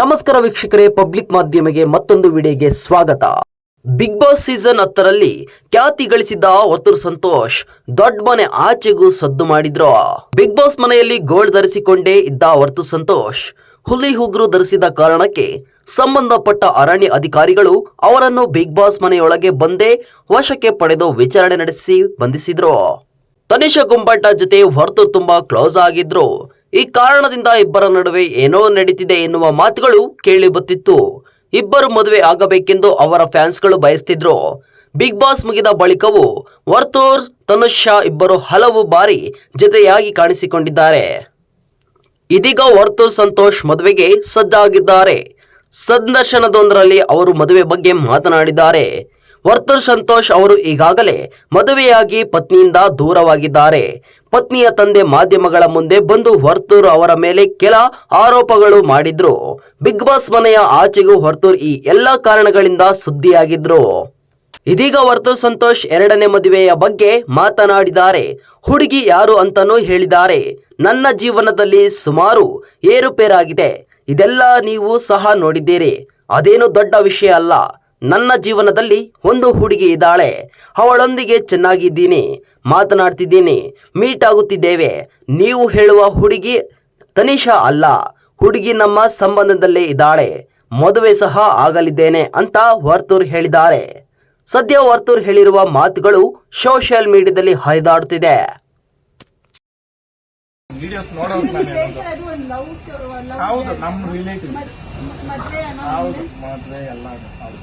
ನಮಸ್ಕಾರ ವೀಕ್ಷಕರೇ, ಪಬ್ಲಿಕ್ ಮಾಧ್ಯಮಕ್ಕೆ ಮತ್ತೊಂದು ವಿಡಿಯೋಗೆ ಸ್ವಾಗತ. ಬಿಗ್ ಬಾಸ್ ಸೀಸನ್ ಹತ್ತರಲ್ಲಿ ಖ್ಯಾತಿ ಗಳಿಸಿದ್ದ ವರ್ತೂರ್ ಸಂತೋಷ್ ದೊಡ್ಡ ಮನೆ ಆಚೆಗೂ ಸದ್ದು ಮಾಡಿದ್ರು. ಬಿಗ್ ಬಾಸ್ ಮನೆಯಲ್ಲಿ ಗೋಲ್ಡ್ ಧರಿಸಿಕೊಂಡೇ ಇದ್ದ ವರ್ತು ಸಂತೋಷ್ ಹುಲಿ ಹುಗ್ರು ಧರಿಸಿದ ಕಾರಣಕ್ಕೆ ಸಂಬಂಧಪಟ್ಟ ಅರಣ್ಯ ಅಧಿಕಾರಿಗಳು ಅವರನ್ನು ಬಿಗ್ ಬಾಸ್ ಮನೆಯೊಳಗೆ ಬಂದೇ ವಶಕ್ಕೆ ಪಡೆದು ವಿಚಾರಣೆ ನಡೆಸಿ ಬಂಧಿಸಿದ್ರು. ತನಿಷ ಗುಂಬಟ್ಟ ಜೊತೆ ಹೊರತು ತುಂಬಾ ಕ್ಲೋಸ್ ಆಗಿದ್ರು. ಈ ಕಾರಣದಿಂದ ಇಬ್ಬರ ನಡುವೆ ಏನೋ ನಡೀತಿದೆ ಎನ್ನುವ ಮಾತುಗಳು ಕೇಳಿ ಬತ್ತಿತ್ತು. ಇಬ್ಬರು ಮದುವೆ ಆಗಬೇಕೆಂದು ಅವರ ಫ್ಯಾನ್ಸ್ಗಳು ಬಯಸ್ತಿದ್ರು. ಬಿಗ್ ಬಾಸ್ ಮುಗಿದ ಬಳಿಕವೂ ವರ್ತೂರ್, ತನುಷಾ ಇಬ್ಬರು ಹಲವು ಬಾರಿ ಜತೆಯಾಗಿ ಕಾಣಿಸಿಕೊಂಡಿದ್ದಾರೆ. ಇದೀಗ ವರ್ತೂರ್ ಸಂತೋಷ್ ಮದುವೆಗೆ ಸಜ್ಜಾಗಿದ್ದಾರೆ. ಸಂದರ್ಶನದೊಂದರಲ್ಲಿ ಅವರು ಮದುವೆ ಬಗ್ಗೆ ಮಾತನಾಡಿದ್ದಾರೆ. ವರ್ತೂರ್ ಸಂತೋಷ್ ಅವರು ಈಗಾಗಲೇ ಮದುವೆಯಾಗಿ ಪತ್ನಿಯಿಂದ ದೂರವಾಗಿದ್ದಾರೆ. ಪತ್ನಿಯ ತಂದೆ ಮಾಧ್ಯಮಗಳ ಮುಂದೆ ಬಂದು ವರ್ತೂರ್ ಅವರ ಮೇಲೆ ಕೆಲ ಆರೋಪಗಳು ಮಾಡಿದ್ರು. ಬಿಗ್ ಬಾಸ್ ಮನೆಯ ಆಚೆಗೂ ವರ್ತೂರ್ ಈ ಎಲ್ಲ ಕಾರಣಗಳಿಂದ ಸುದ್ದಿಯಾಗಿದ್ರು. ಇದೀಗ ವರ್ತೂರ್ ಸಂತೋಷ್ ಎರಡನೇ ಮದುವೆಯ ಬಗ್ಗೆ ಮಾತನಾಡಿದ್ದಾರೆ. ಹುಡುಗಿ ಯಾರು ಅಂತಾನೂ ಹೇಳಿದ್ದಾರೆ. ನನ್ನ ಜೀವನದಲ್ಲಿ ಸುಮಾರು ಏರುಪೇರಾಗಿದೆ. ಇದೆಲ್ಲ ನೀವು ಸಹ ನೋಡಿದ್ದೀರಿ. ಅದೇನು ದೊಡ್ಡ ವಿಷಯ ಅಲ್ಲ. ನನ್ನ ಜೀವನದಲ್ಲಿ ಒಂದು ಹುಡುಗಿ ಇದ್ದಾಳೆ. ಅವಳೊಂದಿಗೆ ಚೆನ್ನಾಗಿದ್ದೀನಿ, ಮಾತನಾಡ್ತಿದ್ದೀನಿ ಮೀಟ್ ಆಗುತ್ತಿದ್ದೇವೆ ನೀವು ಹೇಳುವ ಹುಡುಗಿ ತನಿಷಾ ಅಲ್ಲ. ಹುಡುಗಿ ನಮ್ಮ ಸಂಬಂಧದಲ್ಲೇ ಇದ್ದಾಳೆ. ಮದುವೆ ಸಹ ಆಗಲಿದ್ದೇನೆ ಅಂತ ವರ್ತೂರ್ ಹೇಳಿದ್ದಾರೆ. ಸದ್ಯ ವರ್ತೂರ್ ಹೇಳಿರುವ ಮಾತುಗಳು ಸೋಷಿಯಲ್ ಮೀಡಿಯಾದಲ್ಲಿ ಹರಿದಾಡುತ್ತಿದೆ. ವಿಡಿಯೋಸ್ ನೋಡೋದು ಹೌದು ನಮ್ಮ ರಿಲೇಟಿವ್ಸ್ ಹೌದು ಮದ್ವೆ ಎಲ್ಲ ಹೌದು.